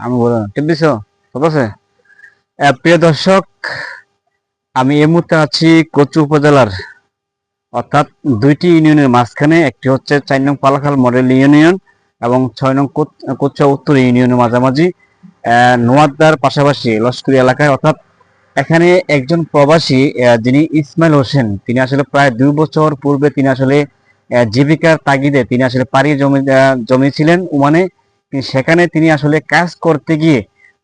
আমি বলো টিপ দিছ? ঠিক প্রিয় দর্শক আমি এই মুহূর্তে আছি কচু উপজেলার অর্থাৎ দুইটি ইউনিয়নের মাঝখানে একটি হচ্ছে চার নং পালাখাল মডেল ইউনিয়ন এবং ছয় নং কোচ- উত্তর ইউনিয়নের মাঝামাঝি নোয়াদ্দার পাশাপাশি লস্করি এলাকায় অর্থাৎ এখানে একজন প্রবাসী যিনি ইসমাইল হোসেন তিনি আসলে প্রায় দুই বছর পূর্বে তিনি আসলে জীবিকার তাগিদে তিনি আসলে পাড়ি জমি আহ, জমিয়েছিলেন ওমানে তিনি সেখানে তিনি আসলে কাজ করতে গিয়ে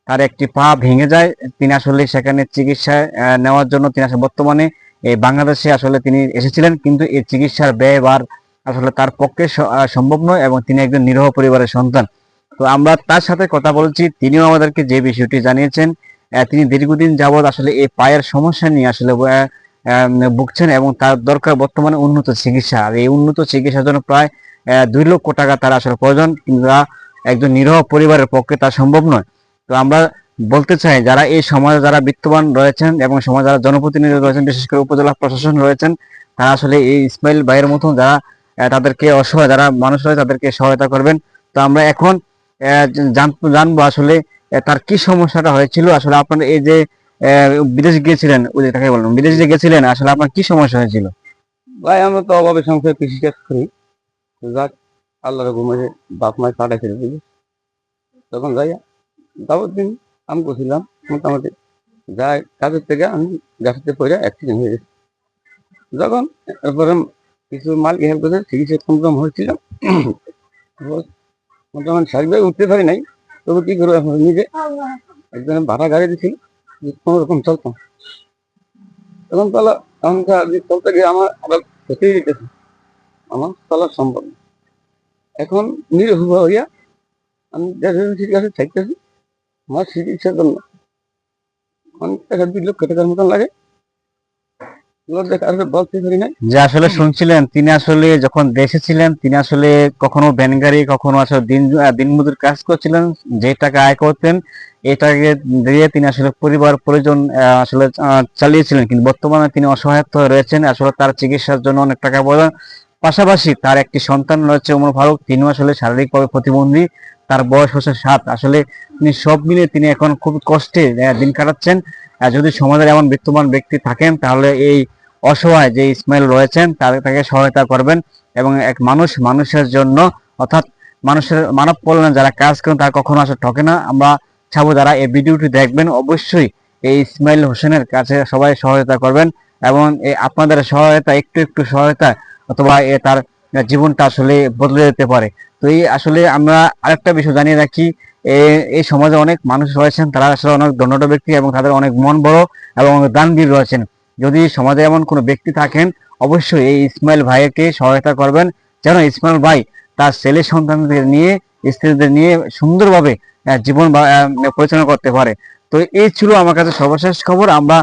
তার একটি পা ভেঙে যায়। তিনি আসলে সেখানে চিকিৎসা নেওয়ার জন্য তিনি আসলে বর্তমানে এই বাংলাদেশে আসলে তিনি এসেছিলেন। কিন্তু এই চিকিৎসার ব্যয় ব্যয়ভার আসলে তার পক্ষে সম্ভব নয় এবং তিনি একজন নিরহ পরিবারের সন্তান। তো আমরা তার সাথে কথা বলছি। তিনিও আমাদেরকে যে বিষয়টি জানিয়েছেন তিনি দীর্ঘদিন যাবৎ আসলে এই পায়ের সমস্যা নিয়ে আসলে ভুগছেন এবং তার দরকার বর্তমানে উন্নত চিকিৎসা। আর এই উন্নত চিকিৎসার জন্য প্রায় দুই লক্ষ টাকা তার আসলে প্রয়োজন। কিন্তু একজন নিরহ পরিবারের পক্ষে তা সম্ভব নয়। তো আমরা বলতে চাই, যারা এই সমাজে যারা বিত্তবান রয়েছেন এবং সমাজ যারা জনপ্রতিনিধি রয়েছেন, বিশেষ করে উপজেলা প্রশাসন রয়েছেন, তারা আসলে এই ইসমাইল ভাইয়ের মতন যারা তাদেরকে অসহায়, যারা মানুষ রয়েছে, তাদেরকে সহায়তা করবেন। তো আমরা এখন জানব আসলে তার কি সমস্যাটা হয়েছিল। আসলে আপনার এই যে বিদেশ গিয়েছিলেন, ওই যে তাকে বললাম, বিদেশ যে গেছিলেন আসলে আপনার কি সমস্যা হয়েছিল? ভাই, আমরা তো অভাবে সংসারে কৃষি কাজ করি যাক আল্লাহর ঘুমাইছে বাপ মায় পাঠাইছিল দিকে তখন যাই, তারপর দিন আমি করছিলাম মোটামুটি যাই কাজের থেকে আমি গাছেতে পড়ে অ্যাক্সিডেন্ট হয়ে গেছে। যখন এরপরে কিছু মাল হেল্প করে চিকিৎসা কমপ্রম হয়েছিল মোটামুটি শারীরিক উঠতে পারি নাই, তবু কি করব এখন? নিজে একজনের ভাড়া গাড়ি দিছিল কোনো রকম চলতাম তখন তাহলে তখন চলতে গিয়ে আমার আবার ক্ষতি যেতেছে আমার চলা সম্ভব। এখন নিরহুব হইয়া আমি ঠিক আছে থাকতেছি। আমার চিকিৎসার জন্য। অনেক টাকা দুই লক্ষ টাকার মতন লাগে। যে আসলে শুনছিলেন, তিনি আসলে যখন দেশে ছিলেন, তিনি আসলে কখনো ভ্যান কখনো আসলে দিন দিনমজুর কাজ করছিলেন, যে টাকা আয় করতেন এই টাকা দিয়ে তিনি আসলে পরিবার প্রয়োজন আসলে চালিয়েছিলেন। কিন্তু বর্তমানে তিনি অসহায়ত্ব রয়েছেন, আসলে তার চিকিৎসার জন্য অনেক টাকা প্রয়োজন। পাশাপাশি তার একটি সন্তান রয়েছে ওমর ফারুক। তিনিও আসলে শারীরিকভাবে প্রতিবন্ধী। তার বয়স হচ্ছে সাত। আসলে তিনি সব মিলে তিনি এখন খুব কষ্টে দিন কাটাচ্ছেন। যদি সমাজের এমন বিত্তমান ব্যক্তি থাকেন, তাহলে এই অসহায় যে ইসমাইল রয়েছেন তাদের তাকে সহায়তা করবেন। এবং এক মানুষ মানুষের জন্য, অর্থাৎ মানুষের মানব কল্যাণে যারা কাজ করেন, তারা কখনো আসলে ঠকে না। আমরা চাবো যারা এই ভিডিওটি দেখবেন, অবশ্যই এই ইসমাইল হোসেনের কাছে সবাই সহায়তা করবেন। এবং আপনাদের সহায়তা, একটু একটু সহায়তা অথবা তার জীবনটা আসলে বদলে যেতে পারে। তো এই আসলে আমরা আরেকটা বিষয় জানিয়ে রাখি এই সমাজে অনেক মানুষ রয়েছেন, তারা আসলে অনেক দণ্ডট ব্যক্তি এবং তাদের অনেক মন বড় এবং দানবীর রয়েছেন। যদি সমাজে এমন কোনো ব্যক্তি থাকেন, অবশ্যই এই ইসমাইল ভাইকে সহায়তা করবেন। যেন ইসমাইল ভাই তার ছেলে সন্তানদের নিয়ে, স্ত্রীদের নিয়ে সুন্দরভাবে জীবন পরিচালনা করতে পারে। তো এই ছিল আমার কাছে সর্বশেষ খবর। আমরা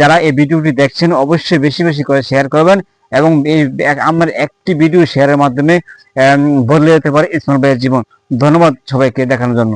যারা এই ভিডিওটি দেখছেন, অবশ্যই বেশি বেশি করে শেয়ার করবেন এবং এই আমার একটি ভিডিও শেয়ারের মাধ্যমে বদলে যেতে পারে ইসমাইল ভাইয়ের জীবন। ধন্যবাদ সবাইকে দেখানোর জন্য।